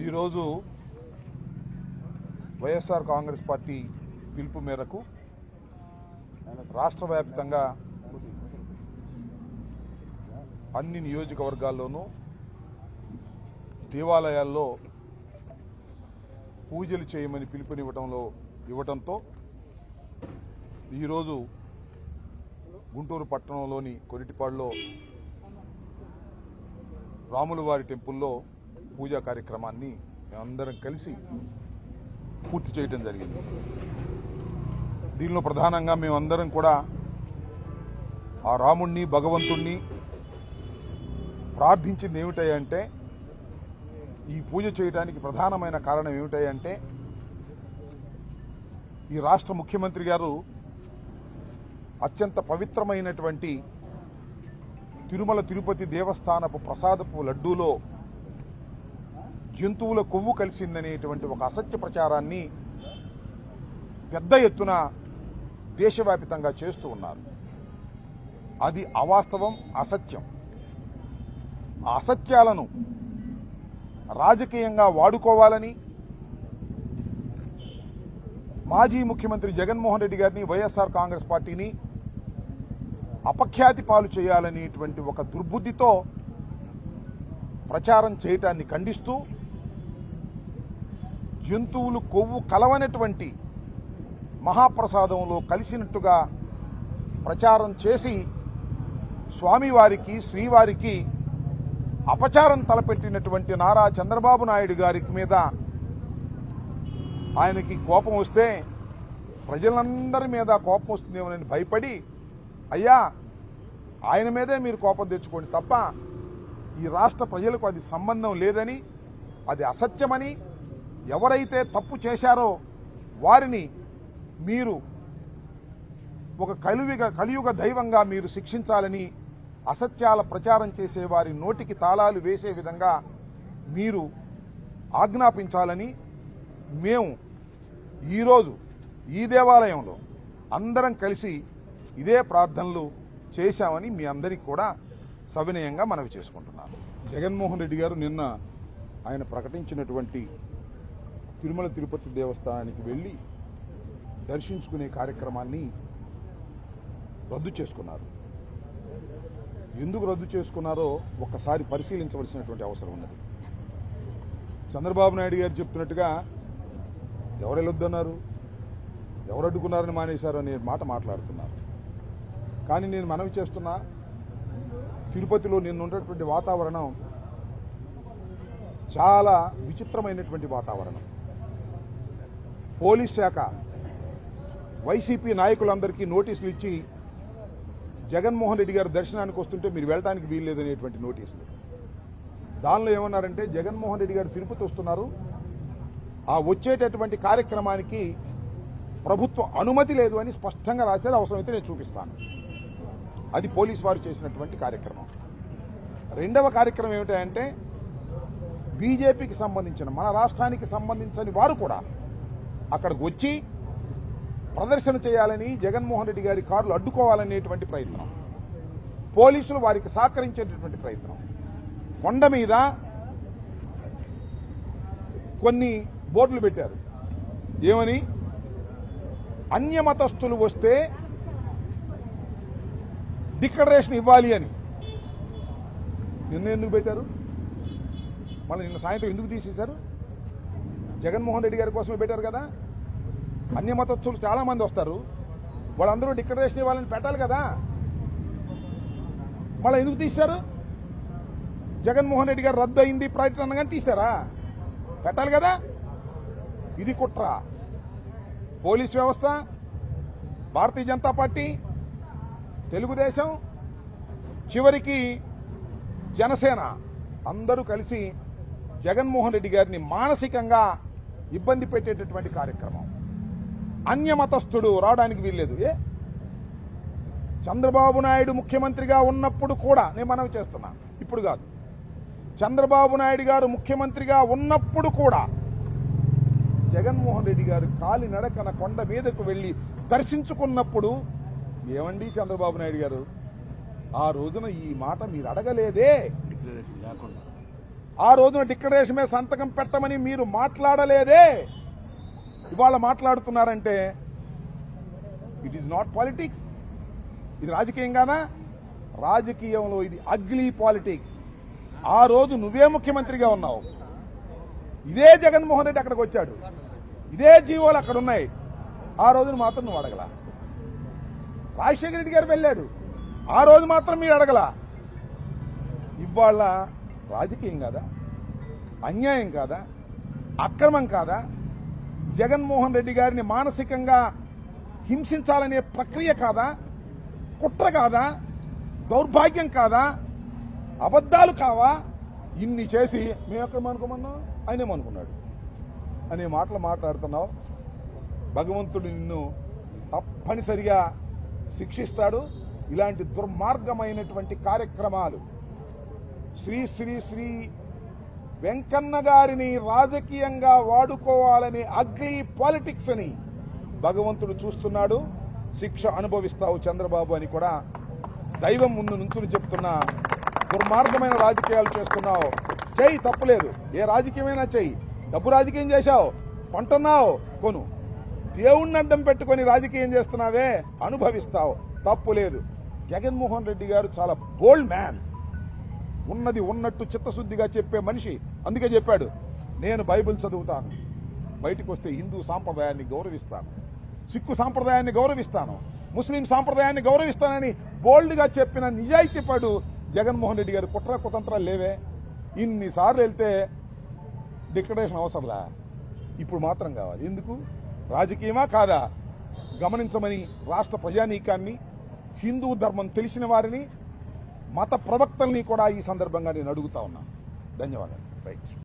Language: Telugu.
ఈరోజు వైఎస్ఆర్ కాంగ్రెస్ పార్టీ పిలుపు మేరకు రాష్ట్ర వ్యాప్తంగా అన్ని నియోజకవర్గాల్లోనూ దేవాలయాల్లో పూజలు చేయమని పిలుపునివ్వటంలో ఇవ్వటంతో ఈరోజు గుంటూరు పట్టణంలోని కొరిటిపాడులో రాములవారి టెంపుల్లో పూజా కార్యక్రమాన్ని మేమందరం కలిసి పూర్తి చేయడం జరిగింది. దీనిలో ప్రధానంగా మేమందరం కూడా ఆ రాముణ్ణి భగవంతుణ్ణి ప్రార్థించింది ఏమిటాయంటే ఈ పూజ చేయడానికి ప్రధానమైన కారణం ఏమిటాయంటే ఈ రాష్ట్ర ముఖ్యమంత్రి గారు అత్యంత పవిత్రమైనటువంటి తిరుమల తిరుపతి దేవస్థానపు ప్రసాదపు లడ్డూలో జంతువుల కొవ్వు కలిసిందనేటువంటి ఒక అసత్య ప్రచారాన్ని పెద్ద ఎత్తున దేశవ్యాపితంగా చేస్తూ ఉన్నారు. అది అవాస్తవం అసత్యం. ఆ అసత్యాలను రాజకీయంగా వాడుకోవాలని మాజీ ముఖ్యమంత్రి జగన్మోహన్ రెడ్డి గారిని వైఎస్ఆర్ కాంగ్రెస్ పార్టీని అపఖ్యాతి పాలు చేయాలనేటువంటి ఒక దుర్బుద్ధితో ప్రచారం చేయటాన్ని ఖండిస్తూ జంతువులు కొవ్వు కలవనటువంటి మహాప్రసాదంలో కలిసినట్టుగా ప్రచారం చేసి స్వామివారికి శ్రీవారికి అపచారం తలపెట్టినటువంటి నారా చంద్రబాబు నాయుడు గారి మీద ఆయనకి కోపం వస్తే ప్రజలందరి మీద కోపం వస్తుందేమోనని భయపడి అయ్యా ఆయన మీదే మీరు కోపం తెచ్చుకోండి తప్ప ఈ రాష్ట్ర ప్రజలకు అది సంబంధం లేదని అది అసత్యమని ఎవరైతే తప్పు చేశారో వారిని మీరు ఒక కలియుగ కలియుగ దైవంగా మీరు శిక్షించాలని అసత్యాల ప్రచారం చేసే వారి నోటికి తాళాలు వేసే విధంగా మీరు ఆజ్ఞాపించాలని మేము ఈరోజు ఈ దేవాలయంలో అందరం కలిసి ఇదే ప్రార్థనలు చేశామని మీ అందరికీ కూడా సవినయంగా మనవి చేసుకుంటున్నాను. జగన్మోహన్ రెడ్డి గారు నిన్న ఆయన ప్రకటించినటువంటి తిరుమల తిరుపతి దేవస్థానానికి వెళ్ళి దర్శించుకునే కార్యక్రమాన్ని రద్దు చేసుకున్నారు. ఎందుకు రద్దు చేసుకున్నారో ఒక్కసారి పరిశీలించవలసినటువంటి అవసరం ఉన్నది. చంద్రబాబు నాయుడు గారు చెప్తున్నట్టుగా ఎవరు వెళ్ళొద్దన్నారు? ఎవరు అడ్డుకున్నారని మానేశారు అనే మాట మాట్లాడుతున్నారు. కానీ నేను మనవి చేస్తున్నా తిరుపతిలో నిన్న ఉన్నటువంటి వాతావరణం చాలా విచిత్రమైనటువంటి వాతావరణం. పోలీస్ శాఖ వైసీపీ నాయకులందరికీ నోటీసులు ఇచ్చి జగన్మోహన్ రెడ్డి గారు దర్శనానికి వస్తుంటే మీరు వెళ్ళడానికి వీల్లేదనేటువంటి నోటీసులు. దానిలో ఏమన్నారంటే జగన్మోహన్ రెడ్డి గారు తిరుపతి వస్తున్నారు. ఆ వచ్చేటటువంటి కార్యక్రమానికి ప్రభుత్వం అనుమతి లేదు అని స్పష్టంగా రాశారు అవసరమైతే నేను చూపిస్తాను. అది పోలీస్ వారు చేసినటువంటి కార్యక్రమం. రెండవ కార్యక్రమం ఏమిటంటే బీజేపీకి సంబంధించిన మన రాష్ట్రానికి సంబంధించని వారు కూడా అక్కడికి వచ్చి ప్రదర్శన చేయాలని జగన్మోహన్ రెడ్డి గారి కార్లు అడ్డుకోవాలనేటువంటి ప్రయత్నం. పోలీసులు వారికి సహకరించేటటువంటి ప్రయత్నం. కొండ మీద కొన్ని బోర్డులు పెట్టారు. ఏమని? అన్యమతస్థులు వస్తే డిక్లరేషన్ ఇవ్వాలి అని. నిన్న ఎందుకు పెట్టారు? మళ్ళీ నిన్న సాయంత్రం ఎందుకు తీసేశారు? జగన్మోహన్ రెడ్డి గారి కోసమే పెట్టారు కదా? అన్ని మతస్థులు చాలామంది వస్తారు. వాళ్ళందరూ డిక్లరేషన్ ఇవ్వాలని పెట్టాలి కదా? మళ్ళీ ఎందుకు తీశారు? జగన్మోహన్ రెడ్డి గారు రద్దు అయింది ప్రకటన అనగానే తీశారా? పెట్టాలి కదా? ఇది కుట్ర. పోలీస్ వ్యవస్థ భారతీయ జనతా పార్టీ తెలుగుదేశం చివరికి జనసేన. అందరూ కలిసి జగన్మోహన్ రెడ్డి గారిని మానసికంగా ఇబ్బంది పెట్టేటటువంటి కార్యక్రమం. అన్యమతస్థుడు రావడానికి వీల్లేదు. ఏ? చంద్రబాబు నాయుడు ముఖ్యమంత్రిగా ఉన్నప్పుడు కూడా నేను మనవి చేస్తున్నా. ఇప్పుడు కాదు. చంద్రబాబు నాయుడు గారు ముఖ్యమంత్రిగా ఉన్నప్పుడు కూడా జగన్మోహన్ రెడ్డి గారు కాలినడకన కొండ మీదకు వెళ్ళి దర్శించుకున్నప్పుడు ఏమండి చంద్రబాబు నాయుడు గారు? ఆ రోజున ఈ మాట మీరు అడగలేదే. డిక్లరేషన్ లేకుండా. ఆ రోజున డిక్లరేషన్ మీద సంతకం పెట్టమని మీరు మాట్లాడలేదే. ఇవాళ మాట్లాడుతున్నారంటే ఇట్ ఈస్ నాట్ పాలిటిక్స్ ఇది రాజకీయం కాదా? రాజకీయంలో ఇది అగ్లీ పాలిటిక్స్ ఆ రోజు నువ్వే ముఖ్యమంత్రిగా ఉన్నావు. ఇదే జగన్మోహన్ రెడ్డి అక్కడికి వచ్చాడు. ఇదే జీవోలు అక్కడ ఉన్నాయి ఆ రోజున మాత్రం నువ్వు అడగల. రాజశేఖర రెడ్డి గారు వెళ్ళాడు. ఆ రోజు మాత్రం మీరు అడగల. ఇవాళ రాజకీయం కాదా? అన్యాయం కాదా? అక్రమం కాదా? జగన్మోహన్ రెడ్డి గారిని మానసికంగా హింసించాలనే ప్రక్రియ కాదా? కుట్ర కాదా? దౌర్భాగ్యం కాదా? అబద్ధాలు కావా? ఇన్ని చేసి మేము ఎక్కడ ఆయనేమనుకున్నాడు అనే మాటలు మాట్లాడుతున్నావు. భగవంతుడు నిన్ను తప్పనిసరిగా శిక్షిస్తాడు. ఇలాంటి దుర్మార్గమైనటువంటి కార్యక్రమాలు శ్రీ శ్రీ శ్రీ వెంకన్న గారిని రాజకీయంగా వాడుకోవాలని అగ్లీ పాలిటిక్స్ అని భగవంతుడు చూస్తున్నాడు. శిక్ష అనుభవిస్తావు చంద్రబాబు అని కూడా దైవం ముందు నుంచుని చెప్తున్నా దుర్మార్గమైన రాజకీయాలు చేస్తున్నావు. చెయ్యి తప్పులేదు. ఏ రాజకీయమైనా చెయ్యి డబ్బు రాజకీయం చేశావు. కొంటున్నావు కొను. దేవుణ్ణి అడ్డం పెట్టుకొని రాజకీయం చేస్తున్నావే. అనుభవిస్తావు. తప్పు లేదు జగన్మోహన్ రెడ్డి గారు చాలా బోల్డ్ మ్యాన్ ఉన్నది ఉన్నట్టు చిత్తశుద్ధిగా చెప్పే మనిషి అందుకే చెప్పాడు నేను బైబిల్ చదువుతాను. బయటకు వస్తే హిందూ సాంప్రదాయాన్ని గౌరవిస్తాను. సిక్కు సాంప్రదాయాన్ని గౌరవిస్తాను. ముస్లిం సాంప్రదాయాన్ని గౌరవిస్తానని బోల్డ్గా చెప్పిన నిజాయితీపడు జగన్మోహన్ రెడ్డి గారు. కుట్ర కుతంత్రాలు లేవే. ఇన్నిసార్లు వెళ్తే డిక్లరేషన్ అవసరంలా ఇప్పుడు మాత్రం కావాలి. ఎందుకు? రాజకీయమా కాదా? గమనించమని రాష్ట్ర ప్రజానీకాన్ని హిందూ ధర్మం తెలిసిన వారిని మత ప్రవక్తల్ని కూడా ఈ సందర్భంగా నేను అడుగుతా ఉన్నాను ధన్యవాదాలు. రైట్